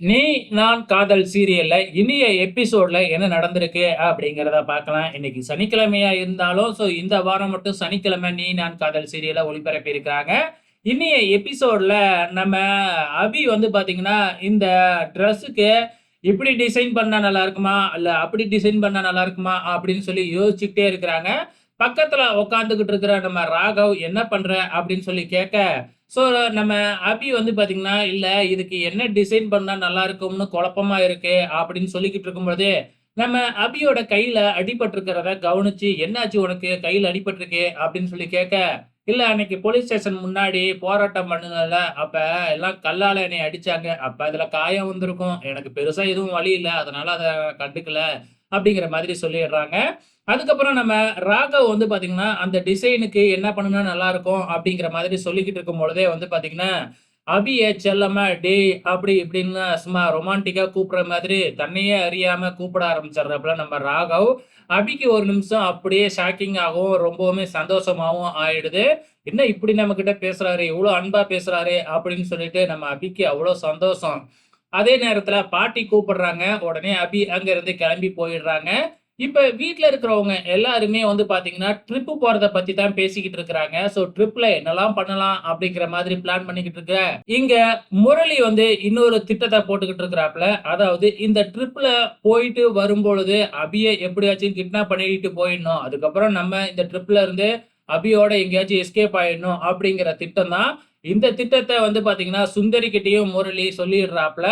நீ நான் காதல் சீரியல்ல இனிய எபிசோட்ல என்ன நடந்திருக்கு அப்படிங்கிறத பார்க்கலாம். இன்னைக்கு சனிக்கிழமையா இருந்தாலும், ஸோ இந்த வாரம் மட்டும் சனிக்கிழமை நீ நான் காதல் சீரியல ஒளிபரப்பியிருக்காங்க. இனிய எபிசோட்ல நம்ம அபி வந்து பாத்தீங்கன்னா இந்த ட்ரெஸ்ஸுக்கு இப்படி டிசைன் பண்ணா நல்லா இருக்குமா? இல்ல அப்படி டிசைன் பண்ணா நல்லா இருக்குமா? அப்படின்னு சொல்லி யோசிச்சுக்கிட்டே இருக்கிறாங்க. பக்கத்துல உட்காந்துக்கிட்டு இருக்கிற நம்ம ராகவ் என்ன பண்ற? அப்படின்னு சொல்லி கேட்க, ஸோ நம்ம அபி வந்து பாத்தீங்கன்னா இல்ல இதுக்கு என்ன டிசைன் பண்ணா நல்லா இருக்கும்னு குழப்பமா இருக்கு அப்படின்னு சொல்லிக்கிட்டு இருக்கும்போதே, நம்ம அபியோட கையில அடிபட்டிருக்கிறத கவனிச்சு, "என்னாச்சு உனக்கு? கையில அடிபட்டிருக்கு" அப்படின்னு சொல்லி கேட்க, "இல்ல அன்னைக்கு போலீஸ் ஸ்டேஷன் முன்னாடி போராட்டம் பண்ணதுல அப்ப எல்லாம் கல்லால என்னை அடிச்சாங்க. அப்ப அதுல காயம் வந்திருக்கும். எனக்கு பெருசா எதுவும் வழி இல்லை அதனால அதை கண்டுக்கல." அப்படிங்கிற மாதிரி சொல்லிடுறாங்க. அதுக்கப்புறம் நம்ம ராகவ் வந்து பார்த்தீங்கன்னா, அந்த டிசைனுக்கு என்ன பண்ணுனா நல்லாருக்கும் அப்படிங்கிற மாதிரி சொல்லிக்கிட்டு இருக்கும் பொழுதே வந்து பார்த்தீங்கன்னா, அபிய செல்லம்மா டே அப்படி இப்படின்னு சும்மா ரொமான்டிக்காக கூப்பிடுற மாதிரி தன்னையே அறியாம கூப்பிட ஆரம்பிச்சிடுறாப்புல நம்ம ராகவ். அபிக்கு ஒரு நிமிஷம் அப்படியே ஷாக்கிங் ஆகவும், ரொம்பவுமே சந்தோஷமாகவும் ஆயிடுது. என்ன இப்படி நம்மகிட்ட பேசுறாரு, இவ்வளோ அன்பா பேசுறாரு அப்படின்னு சொல்லிட்டு நம்ம அபிக்கு அவ்வளோ சந்தோஷம். அதே நேரத்துல பாட்டி கூப்பிடுறாங்க. உடனே அபி அங்கேருந்து கிளம்பி போயிடுறாங்க. இப்ப வீட்டில் இருக்கிறவங்க எல்லாருமே வந்து பார்த்தீங்கன்னா, ட்ரிப்பு போறத பத்தி தான் பேசிக்கிட்டு இருக்கிறாங்க. ஸோ ட்ரிப்ல என்னலாம் பண்ணலாம் அப்படிங்கிற மாதிரி பிளான் பண்ணிக்கிட்டு இருக்க, இங்க முரளி வந்து இன்னொரு திட்டத்தை போட்டுக்கிட்டு இருக்கிறாப்புல. அதாவது இந்த ட்ரிப்ல போயிட்டு வரும்பொழுது அபிய எப்படியாச்சும் கிட்னாப் பண்ணிட்டு போயிடணும். அதுக்கப்புறம் நம்ம இந்த ட்ரிப்ல இருந்து அபியோட எங்கேயாச்சும் எஸ்கேப் ஆயிடணும் அப்படிங்கிற திட்டம் தான். இந்த திட்டத்தை வந்து பார்த்தீங்கன்னா, சுந்தரிக்கிட்டையும் முரளி சொல்லிடுறாப்புல.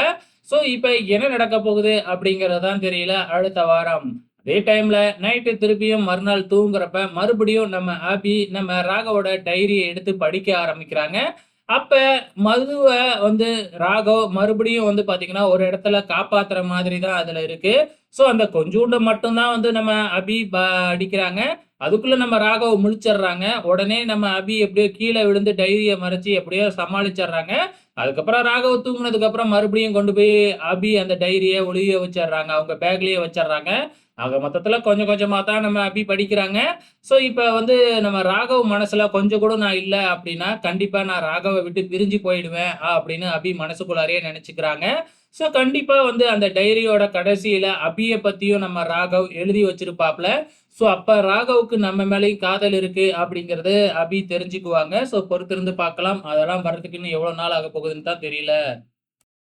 ஸோ இப்ப என்ன நடக்க போகுது அப்படிங்கறதுதான் தெரியல அடுத்த வாரம். அதே டைம்ல நைட்டு திருப்பியும் மறுநாள் தூங்குறப்ப மறுபடியும் நம்ம அபி நம்ம ராகவோட டைரியை எடுத்து படிக்க ஆரம்பிக்கிறாங்க. அப்ப மதுவை வந்து ராகவ் மறுபடியும் வந்து பார்த்தீங்கன்னா, ஒரு இடத்துல காப்பாத்துற மாதிரி தான் அதுல இருக்கு. ஸோ அந்த கொஞ்சூண்டு மட்டும்தான் வந்து நம்ம அபி ப அடிக்கிறாங்க. அதுக்குள்ள நம்ம ராகவ் முழிச்சிடுறாங்க. உடனே நம்ம அபி எப்படியோ கீழே விழுந்து டைரியை மறைச்சு எப்படியோ சமாளிச்சிடுறாங்க. அதுக்கப்புறம் ராகவ் தூங்கினதுக்கு அப்புறம் மறுபடியும் கொண்டு போய் அபி அந்த டைரியை ஒளிய வச்சிடுறாங்க. அவங்க பேக்லயே வச்சிடுறாங்க. ஆக மொத்தத்தில் கொஞ்சம் கொஞ்சமாக தான் நம்ம அபி படிக்கிறாங்க. ஸோ இப்போ வந்து நம்ம ராகவ் மனசில் கொஞ்சம் கூட நான் இல்லை அப்படின்னா, கண்டிப்பாக நான் ராகவை விட்டு பிரிஞ்சு போயிடுவேன் அப்படின்னு அபி மனசுக்குள்ளாரையே நினச்சிக்கிறாங்க ஸோ கண்டிப்பாக வந்து அந்த டைரியோட கடைசியில் அபியை பற்றியும் நம்ம ராகவ் எழுதி வச்சிருப்பாப்ல. ஸோ அப்போ ராகவுக்கு நம்ம மேலேயும் காதல் இருக்குது அப்படிங்கிறது அபி தெரிஞ்சுக்குவாங்க. ஸோ பொறுத்திருந்து பார்க்கலாம். அதெல்லாம் வர்றதுக்குன்னு எவ்வளோ நாள் ஆகப்போகுதுன்னு தான் தெரியல.